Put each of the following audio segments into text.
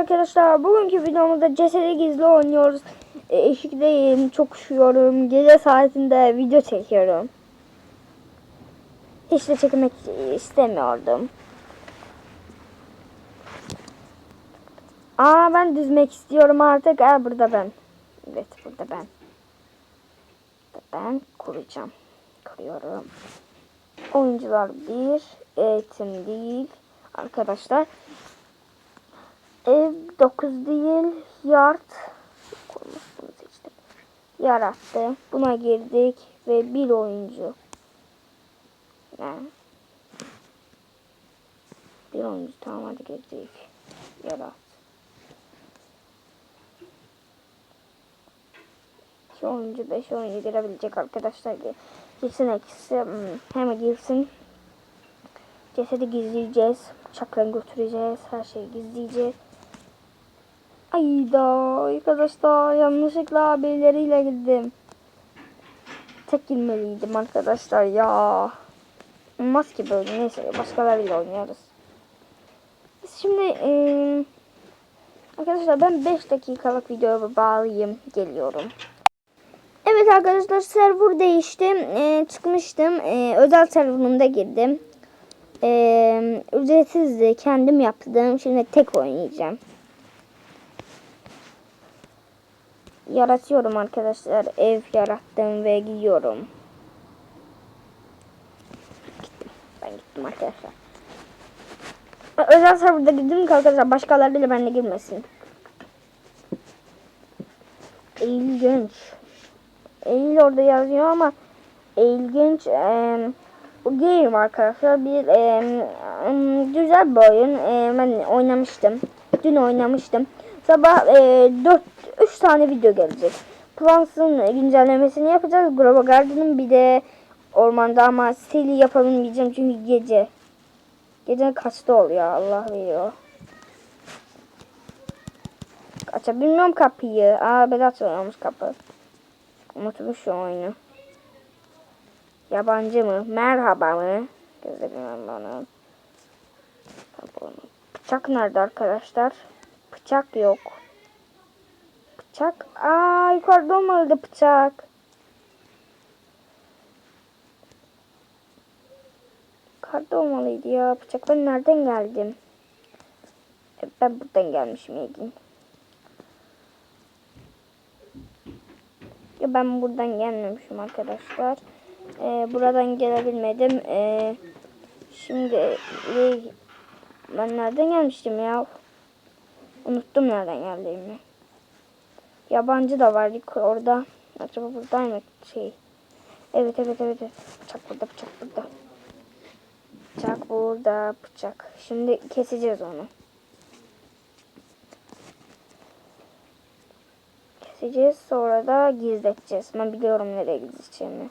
arkadaşlar bugünkü videomuzda cesedi gizli oynuyoruz. E, eşikteyim, çok üşüyorum. Gece saatinde video çekiyorum. Hiç de çekmek istemiyordum. Aa ben düzmek istiyorum artık. Aa burada ben. Evet burada ben. Ben kuracağım. Kuruyorum. Oyuncular bir, eğitim değil arkadaşlar. Ev 9 değil, yard. Bunu seçtim. Yarattı. Buna girdik ve bir oyuncu. Ne? Bir oyuncu tamam hadi girdik. Yarat. İki oyuncu, beş oyuncu girebilecek arkadaşlar. Girsin ekisi. hmm, Hem girsin. Cesedi gizleyeceğiz. Bıçakla götüreceğiz. Her şeyi gizleyeceğiz. Ayda arkadaşlar yanlışlıkla birileriyle gittim. Tek girmeliydim arkadaşlar ya. Olmaz böyle neyse başkalarıyla oynuyoruz. Biz şimdi eee, arkadaşlar ben 5 dakikalık videoyu bağlayayım geliyorum. Evet arkadaşlar server değişti. Eee, çıkmıştım. Eee, özel serverımda girdim. Eee ücretsizdi. Kendim yaptım. Şimdi tek oynayacağım. Yaratıyorum arkadaşlar. Ev yarattım ve gidiyorum. Gittim. Ben gittim arkadaşlar. Özel serverda girdim ki arkadaşlar başkalarıyla benimle girmesin. İlginç. Eylül orada yazıyor ama ilginç. Eee bu game arkadaşlar bir e, güzel bir oyun. E, ben oynamıştım. Dün oynamıştım. Sabah e, 4 3 tane video gelecek. Plants'ın güncellemesini yapacağız. Global Garden'ın bir de ormanda ama seli yapalım diyeceğim çünkü gece. Gece kaçta oluyor Allah biliyor. Açabilmiyorum kapıyı. Aa Berat söylüyormuş kapı. Unutmuş şu oyunu. Yabancı mı? Merhaba mı? Gözlerim bana. Bıçak nerede arkadaşlar? Bıçak yok. Bıçak. Aa yukarıda olmalıydı bıçak. Yukarıda olmalıydı ya. Bıçak ben nereden geldim? E, Ben buradan gelmişim ilgin. Ya ben buradan gelmemişim arkadaşlar. Ee, buradan gelebilmedim. Ee, şimdi e, ben nereden gelmiştim ya? Unuttum nereden geldiğimi. Yabancı da var orada. Acaba buradayım şey. Evet evet evet. evet. Bıçak burada bıçak burada. Bıçak burada bıçak. Şimdi keseceğiz onu. Keseceğiz sonra da gizleteceğiz. Ben biliyorum nereye gizleyeceğimi.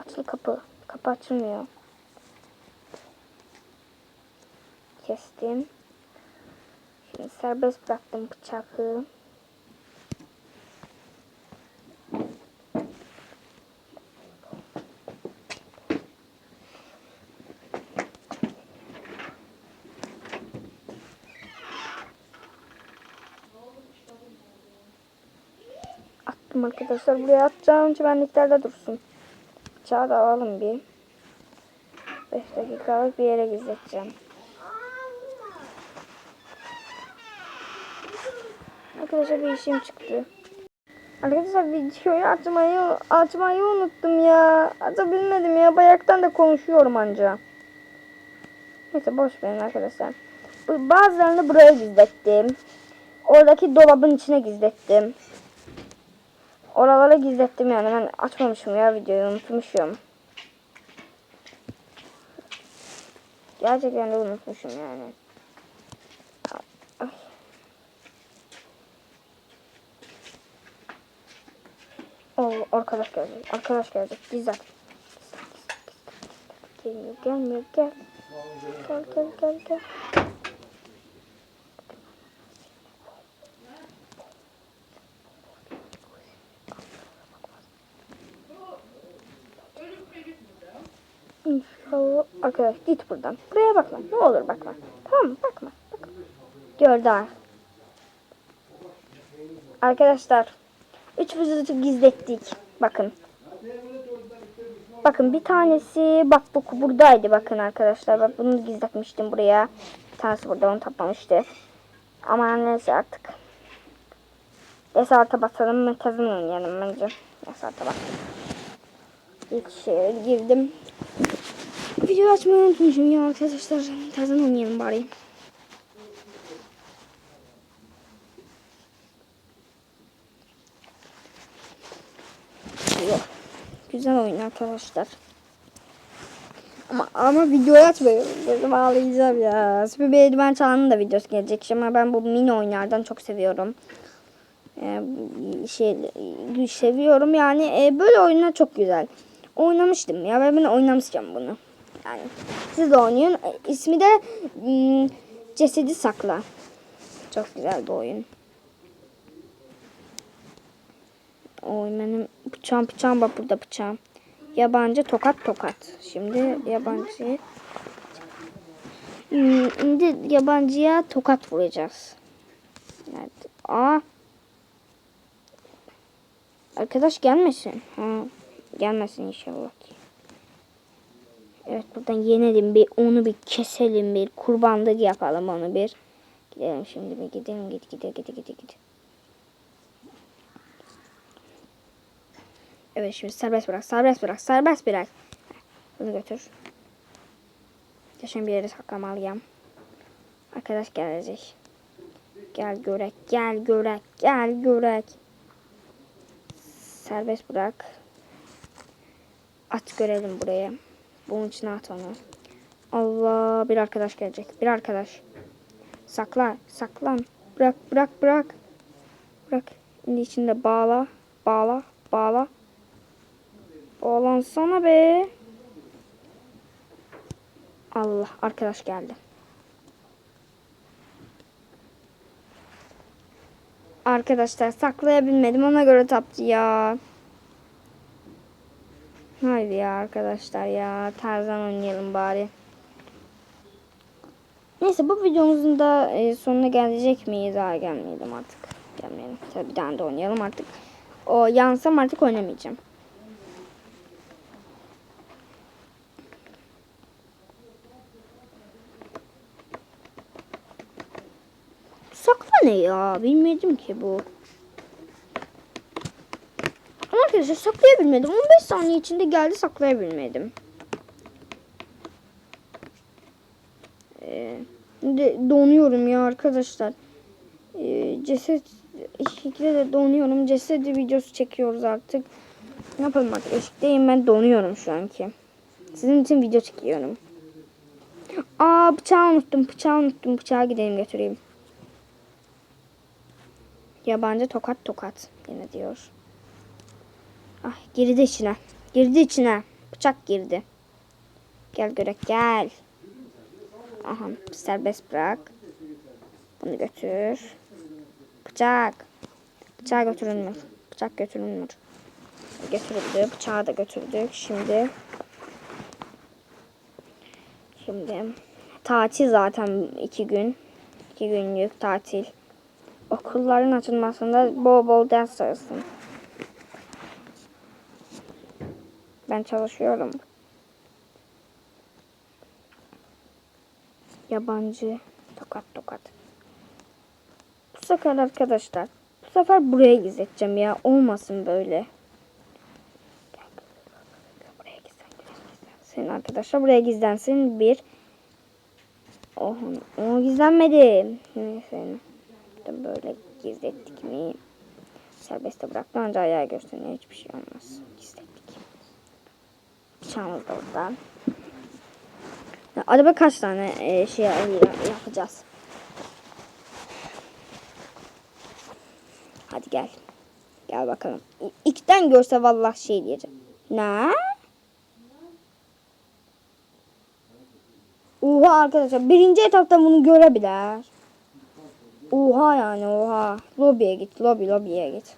Açıl kapı. Kapı açılmıyor. Kestim. Şimdi serbest bıraktım bıçağı. Attım arkadaşlar. Buraya atacağım. Çimenliklerde dursun. Bıçağı da alalım bir. 5 dakikalık bir yere gizleteceğim. Arkadaşlar bir işim çıktı. Arkadaşlar videoyu açmayı açmayı unuttum ya. Açabilmedim ya. Bayaktan da konuşuyorum anca. Neyse boş verin arkadaşlar. Bazılarını buraya gizlettim. Oradaki dolabın içine gizlettim. Oralara gizlettim yani ben açmamışım ya videoyu unutmuşum. Gerçekten de unutmuşum yani. Oo, arkadaş gelecek. Arkadaş gelecek. Gizlet. Gelmiyor, gelmiyor, gel. Gel, gel, gel, gel. İnşallah. Arkadaş git buradan. Buraya bakma. Ne olur bakma. Tamam mı? Bakma. gördü. ha. Arkadaşlar 3 vücudu gizlettik. Bakın. Bakın bir tanesi bak bu buradaydı bakın arkadaşlar. Bak bunu gizletmiştim buraya. Bir tanesi burada onu taplamıştı. Ama neyse artık. Esarta basalım mı kazın oynayalım bence. Esarta bak. İlk şeye girdim. Video açmayı unutmuşum ya arkadaşlar. Kazın oynayalım bari. Yok. Güzel oyun arkadaşlar. Ama, ama videoyu açmıyorum. Gözüm ağlayacağım ya. Süper bir eldiven çağının da videosu gelecek. Ama ben bu mini oyunlardan çok seviyorum. Ee, şey seviyorum yani e, böyle oyunlar çok güzel. Oynamıştım ya ben, ben oynamışacağım bunu. Yani siz de oynayın. E, İsmi de hmm, Cesedi Sakla. Çok güzel bir oyun. Oy benim bıçağım bıçağım bak burada bıçağım. Yabancı tokat tokat. Şimdi yabancı Hmm, Şimdi yabancıya tokat vuracağız. Nerede? Aa. Arkadaş gelmesin. Ha, gelmesin inşallah ki. Evet buradan yenelim bir onu bir keselim bir kurbanlık yapalım onu bir. Gidelim şimdi bir gidelim git gide gide gide gide. Evet şimdi serbest bırak, serbest bırak, serbest bırak. Bunu götür. Yaşam bir yere saklamalıyım. Arkadaş gelecek. Gel görek, gel görek, gel görek. Serbest bırak. At görelim buraya. Bunun içine at onu. Allah bir arkadaş gelecek. Bir arkadaş. Sakla, saklan. Bırak, bırak, bırak. Bırak. Şimdi içinde bağla, bağla, bağla. Bağlansana be. Allah arkadaş geldi. Arkadaşlar saklayabilmedim ona göre taptı ya. Haydi ya arkadaşlar ya Tarzan oynayalım bari. Neyse bu videomuzun da e, sonuna gelecek miyiz? Daha gelmeyelim artık. Gelmeyelim. Tabii bir tane de oynayalım artık. O yansam artık oynamayacağım. Sakla ne ya? Bilmedim ki bu. Ama Arkadaşlar saklayabilmedim. 15 saniye içinde geldi saklayabilmedim. Ee, donuyorum ya arkadaşlar. Ee, ceset şekilde de donuyorum. Ceset videosu çekiyoruz artık. Ne yapalım artık? Eşikteyim ben donuyorum şu anki. Sizin için video çekiyorum. Aa bıçağı unuttum. Bıçağı unuttum. Bıçağı gidelim götüreyim. Yabancı tokat tokat yine diyor. Ah girdi içine. Girdi içine. Bıçak girdi. Gel görek gel. Aha serbest bırak. Bunu götür. Bıçak. Bıçağı götürülmür. Bıçak götürülmür. Götürüldü. Bıçağı da götürdük. Şimdi Şimdi tatil zaten iki gün. iki günlük tatil. Okulların açılmasında bol bol ders çalışsın. Ben çalışıyorum. Yabancı tokat tokat. Bu sefer arkadaşlar bu sefer buraya gizleteceğim ya. Olmasın böyle. Buraya gizlen, gizlen. Senin arkadaşlar buraya gizlensin. Bir. Oh, o gizlenmedi. Neyse. Da böyle gizlettik mi? Serbeste bıraktı ancak ayağa gösteriyor. Hiçbir şey olmaz. Gizlettik. Bıçağımız da orada. Ya, Acaba kaç tane e, şey yapacağız? Hadi gel. Gel bakalım. İ- İlkten görse vallahi şey diyeceğim. Ne? Oha arkadaşlar birinci etapta bunu görebilir. Oha yani oha. Lobiye git. Lobi lobiye git.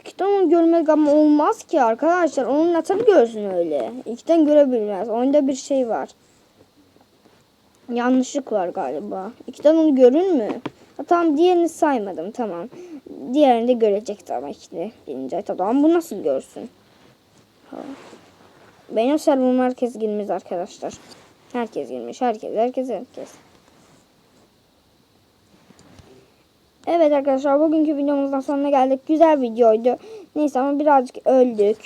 İkiden onu görmek ama olmaz ki arkadaşlar. Onun nasıl görsün öyle? İkiden görebilmez. Oyunda bir şey var. Yanlışlık var galiba. İkiden onu görün mü? Ha, tamam diğerini saymadım tamam. Diğerini de görecekti ama birinci ay tamam bu nasıl görsün? Ha. Benim serverıma herkes girmiş arkadaşlar. Herkes girmiş. Herkes, herkes, herkes. Evet arkadaşlar bugünkü videomuzdan sonuna geldik. Güzel videoydu. Neyse ama birazcık öldük.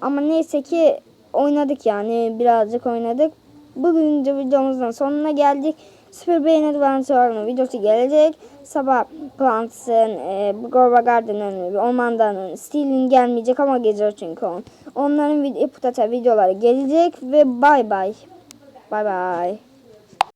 Ama neyse ki oynadık yani. Birazcık oynadık. Bugünkü videomuzdan sonuna geldik. Süper Beyin Adventure'ın videosu gelecek. Sabah Plants'ın, e, Gorba Garden'ın, Ormandan'ın, Steel'in gelmeyecek ama gelir çünkü on. Onların vid- videoları gelecek ve bay bay. Bay bay.